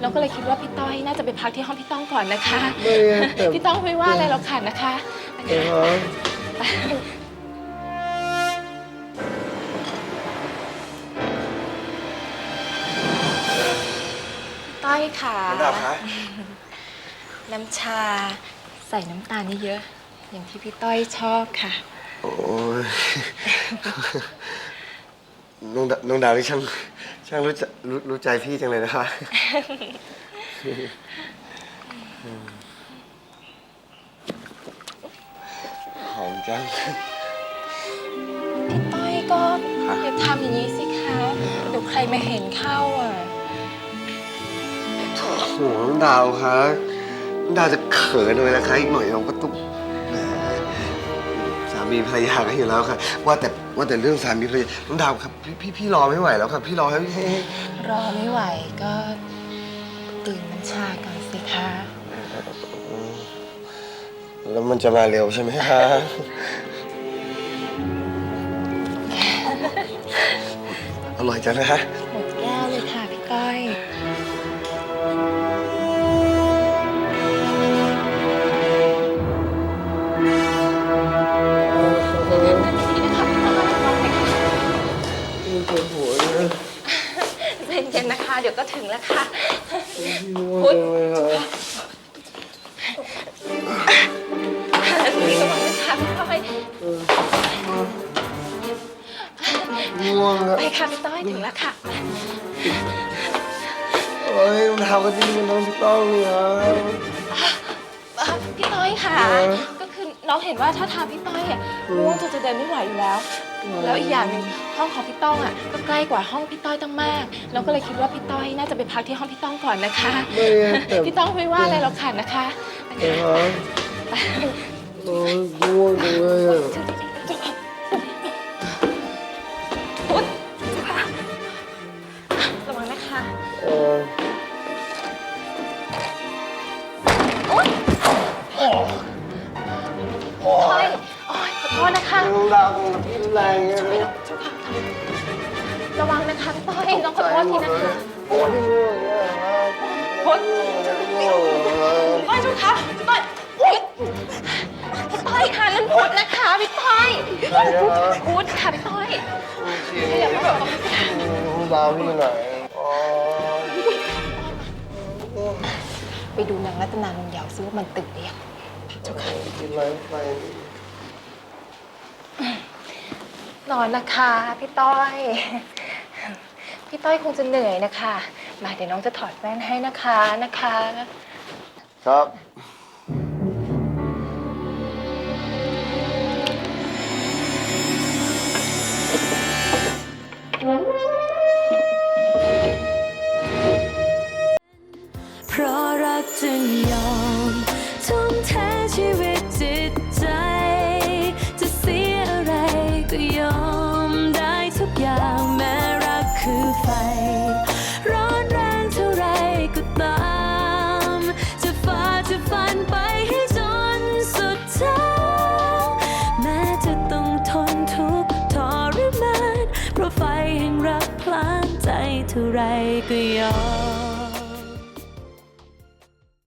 เราก็เลยคิดว่าพี่ต้อยน่าจะไปพักที่ห้องพี่ต้องก่อนนะคะ ไม่อะแต่ พี่ต้องไม่ว่าอะไรหรอกค่ะนะคะเออต้อยค่ะน้ำดาวคะน้ำชาใส่น้ำตาลเยอะๆอย่างที่พี่ต้อยชอบค่ะ โอ้ย น้องดาน้องดาวนี่ช่าง ช่างรู้จักรู้รู้ใจพี่จังเลยนะคะ หอมจัง พี่ต้อยก็ครับ อย่าทำอย่างนี้สิคะเดี๋ยวใครมาเห็นเข้าอะ โอ้โหน้องดาวคะน้องดาวจะเขินเลยนะคะอีกหน่อยเราก็ต้องแห มสามีภรรยากันอยู่แล้วค่ะ ว่าแต่ว่าแต่เรื่องสามีภรรยาน้องดาวครับพี่พี่พี่รอไม่ไหวแล้วครับ พี่รอให้ให้ให้รอไม่ไหวก็ตื่นน้ำชาก่อนสิคะแล้วมันจะมาเร็วใช่ไหมคะอร่อยจังนะฮะ ใจเย็นๆนะคะ เดี๋ยวก็ถึงแล้วค่ะง่วงจังเลยค่ะนี่ระวังนะคะพี่ต้อยง่วงอะไปค่ะพี่ต้อยถึงแล้วค่ะโอ้ยมันทำกันที่นี่มันต้องพี่ต้องเลยครับเอ่อพี่ต้อยค่ะเออก็คือน้องเห็นว่าถ้าทางพี่ต้อยอะง่วงจนจะเดินไม่ไหวอยู่แล้ว แล้วอีกอย่างหนึ่งห้องของพี่ต้องอะก็ใกล้กว่าห้องพี่ต้อยตั้งมาก เราก็เลยคิดว่าพี่ต้อยน่าจะไปพักที่ห้องพี่ต้องก่อนนะคะไม่อะแต่พี่ต้องไม่ว่าอะไรหรอกค่ะนะคะ เออครับโอ้ยง่วงจังเลยอะพุทธ ษนะคะน้องดาวคงกินแรงไงไม่ต้องเจ้าค่ะระวังนะคะพี่ต้อยน้องขอโทษทีนะคะโอ้ยง่วงเนี่ยครับพุทธง่วงอะต้อยเจ้าค่ะพี่ต้อยพุทธพี่ต้อยค่ะนั่นพุทธนะคะพี่ต้อยใครอะครับพุทธค่ะพี่ต้อยเสียงขยับมาตรงนี้ค่ะน้องดาวที่ไหนอ๋อไปดูนางรัตนาลงยาวซิว่ามันตื่นหรือยังเจ้าค่ะกินอะไรไป นอนนะคะพี่ต้อย พี่ต้อยคงจะเหนื่อยนะคะ มาเดี๋ยวน้องจะถอดแว่นให้นะคะนะคะ ครับ เพราะรักจึงยอม เพราะไฟแห่งรักพลานใจเท่าไรก็ยอม